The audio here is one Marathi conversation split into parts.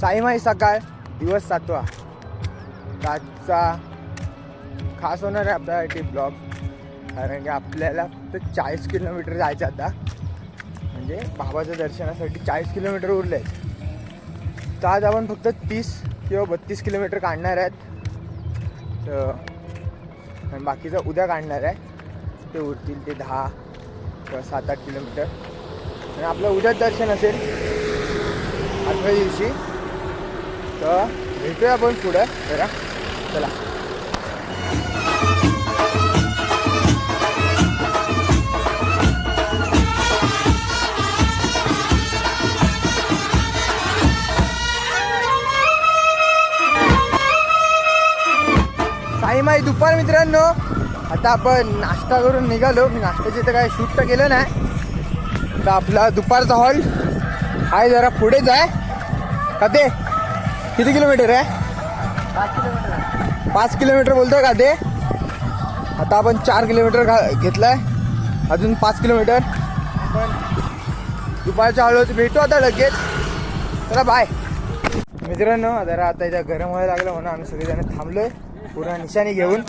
साईमाई सकाळ दिवस सातवा. आजचा खास होणार आहे आपल्यासाठी ब्लॉग. कारण की आपल्याला फक्त चाळीस किलोमीटर जायचं आता. म्हणजे बाबाच्या दर्शनासाठी चाळीस किलोमीटर उरले आहेत. तर आज आपण फक्त तीस किंवा बत्तीस किलोमीटर काढणार आहेत. तर आणि बाकीचं उद्या काढणार आहे. ते उरतील ते दहा किंवा सात आठ किलोमीटर. आणि आपलं उद्याच दर्शन असेल आठव्या दिवशी. तर भेटूया आपण पुढं. जरा चला. साईमाई दुपार मित्रांनो. आता आपण नाश्ता करून निघालो. मी नाश्त्याचे तर काय शूट तर केलं नाही. तर आपला दुपारचा हॉल. आहे जरा पुढेच आहे का ते? किती किलोमीटर आहे? पाच किलोमीटर बोलतोय का ते? आता आपण चार किलोमीटर घा घेतलाय. अजून पाच किलोमीटर. दुपारच्या हळूहळू भेटू आता लगेच. चला बाय मित्रांनो जरा आता इथं गरम व्हायला लागलं म्हणून आम्ही सगळेजण थांबलोय. पूर्ण निशाणी घेऊन.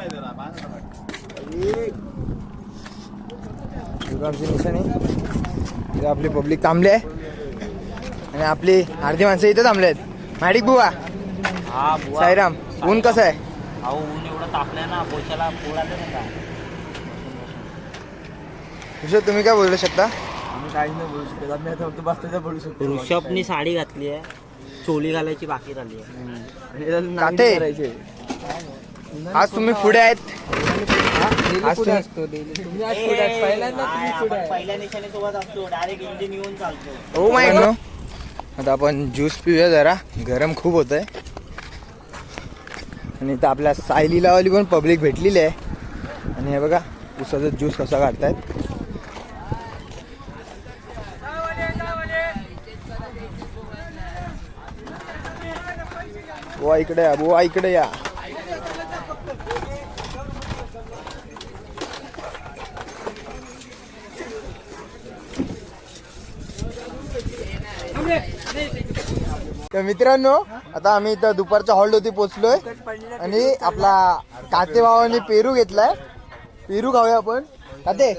आमची निशाणी. इथं आपली पब्लिक थांबली आहे. आणि आपली अर्धी माणसं इथं थांबले आहेत. मॅडिक बुवा. हा बुवा. साईराम ऊन कसं आहे? अहो ऊन एवढं तापलंय ना पोचाला पूर आलं नाही का विषय तुम्ही काय बोलू शकता? आम्ही काही नाही बोलू शकत. आम्ही आता फक्त बसताचा बोलू शकतो. ऋषभनी साडी घातली आहे. चोली घालायची बाकी राहिली आहे. आज तुम्ही पुढे आहेत. हा, आज तुम्ही-. पहिल्यांदा तुम्ही पुढे आहे. पहिल्या निशाणी सोबत असतो. डायरेक्ट इंजिन येऊन चालतो. हो माय आता आपण ज्यूस पिऊया जरा. गरम खूप होत आहे आणि इथं आपल्या सायलीलावाली पण पब्लिक भेटलेली आहे. आणि हे बघा उसाचा ज्यूस कसा काढतायत. बुवा इकडे या बुवा इकडे या. तर मित्रांनो आता आम्ही इथं दुपारच्या हॉलवरती पोचलोय आणि आपला काते भावाने पेरू घेतलाय. पेरू खाऊया आपण. काते.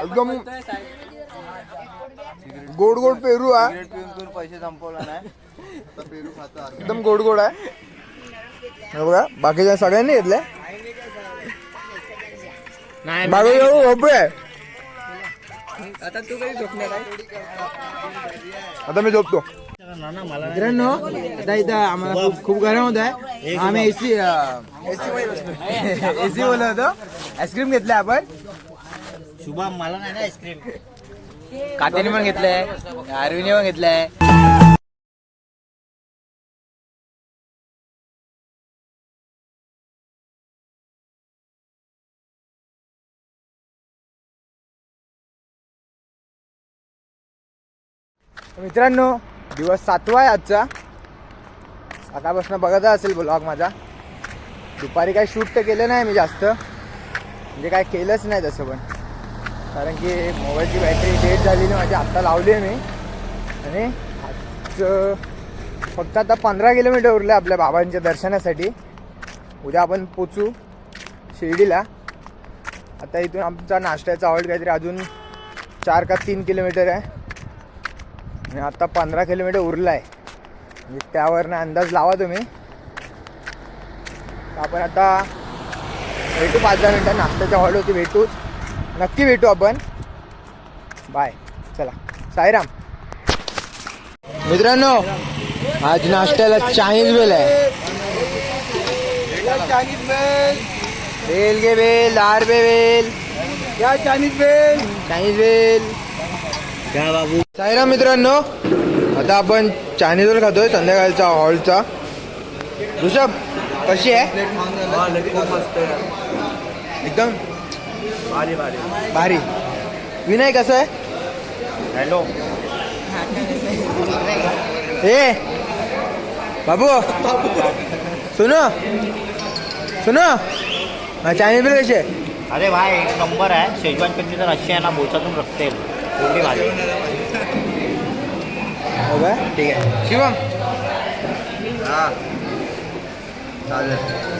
एकदम गोड गोड पेरू आहे पैसे संपवला नाही एकदम गोड गोड आहे. बघा बाकीच्या सगळ्यांनी घेतलंय. बाकी भरपूर आहे आता तू कधी झोपणार आहे? आता मी झोपतो. मित्रांनो आता इथं आम्हाला खूप खूप गरम होत आहे. आम्ही एसी एसी बोलत होतो. आईस्क्रीम घेतलाय आपण. शुभम मला नाही ना आईस्क्रीम कात्याने पण घेतलंय. अरविने पण घेतलंय. मित्रांनो दिवस सातवा आहे आजचा. सकाळपासून बघत असेल ब्लॉग माझा. दुपारी काही शूट तर केलं नाही मी जास्त. म्हणजे काय केलंच नाही तसं पण. कारण की मोबाईलची बॅटरी डेट झालेली माझी आत्ता लावली आहे मी. आणि आजचं फक्त आता पंधरा किलोमीटर उरलं आपल्या बाबांच्या दर्शनासाठी. उद्या आपण पोचू शिर्डीला. आता इथून आमचा नाश्त्याचा आवड काहीतरी अजून चार का तीन किलोमीटर आहे. आणि आता पंधरा किलोमीटर उरलं आहे म्हणजे त्यावरनं अंदाज लावा तुम्ही. आपण आता भेटू पाच दहा मिनटं नाश्त्याच्या हॉलवरती भेटूच. नक्की भेटू आपण. बाय. चला. साईराम. मित्रांनो आज नाश्त्याला चायनीज बेल आहे. चायनीज बेल बेल गे बेल दहा रुपये बेल. या चायनीज बेल. चायनीज बेल. काय बाबू? साईराम मित्रांनो आता आपण चायनीज खातोय संध्याकाळचा हॉलचा. ऋषभ कशी आहे? खूप मस्त आहे. एकदम? भारी भारी. भारी. विनय कसं आहे? हॅलो. ए बाबू. सुनो. सुनो. हा चायनीज बिल कशी आहे? अरे भाई एक नंबर आहे. शेजवान चटणी तर अशी आहे ना बोचातून रक्त भाजी. का? ठीक आहे. शिवम.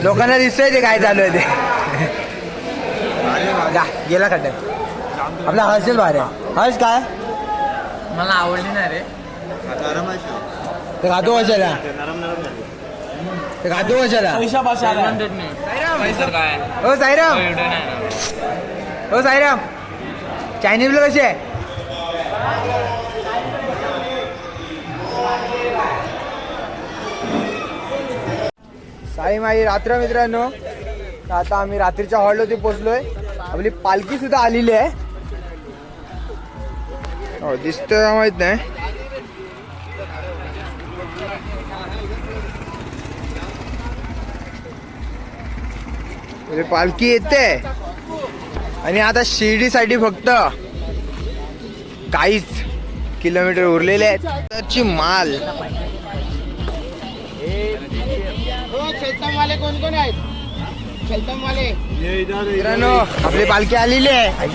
लोकांना दिसतंय ते काय चालू आहे ते. जा गेला खड्ड्यात आपला हर्षल बाहेर आहे. हर्ष काय? मला आवडली नाही रे. ते खातो कशाला? नरम नरम झाली. ते खातो कशाला? हो साईराम हो साईराम चायनीजला कसे आहे? साई माई रात्र मित्रांनो. तर आता आम्ही रात्रीच्या हॉलवरती पोचलोय आपली पालखी सुद्धा आलेली आहे. हो दिसतं माहीत नाही? पालखी येते. आणि आता शिर्डीसाठी फक्त. काहीच किलोमीटर उरलेले आहेत. माल. मित्रांनो आपली पालखी आलेली आहे.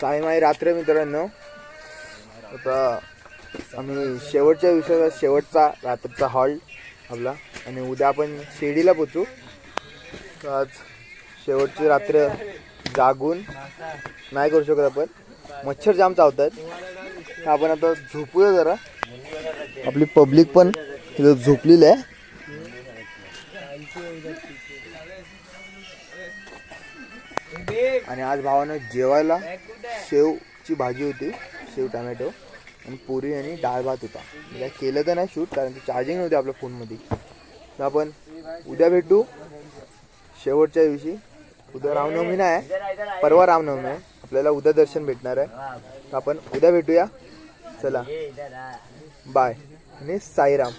साईमाई रात्र मित्रांनो. आता आम्ही शेवटच्या दिवसाचा शेवटचा रात्रीचा हॉल आपला. आणि उद्या आपण शिर्डीला पोचू आज शेवटची रात्र जागून नाही करू शकत आपण. मच्छर जाम चावत आहेत आपण आता झोपूया जरा. आपली पब्लिक पण तिथं झोपलेली आहे. आणि आज भावानं जेवायला शेवची भाजी होती शेव टमॅटो आणि पुरी आणि डाळ भात होता. काय केलं तर नाही शूट कारण की चार्जिंग नव्हती आपल्या फोनमध्ये तर आपण उद्या भेटू शेवटच्या दिवशी. उद्या रामनवमी नाही आहे परवा रामनवमी आहे. आपल्याला उद्या दर्शन भेटणार आहे. तर आपण उद्या भेटूया. चला. बाय आणि साईराम.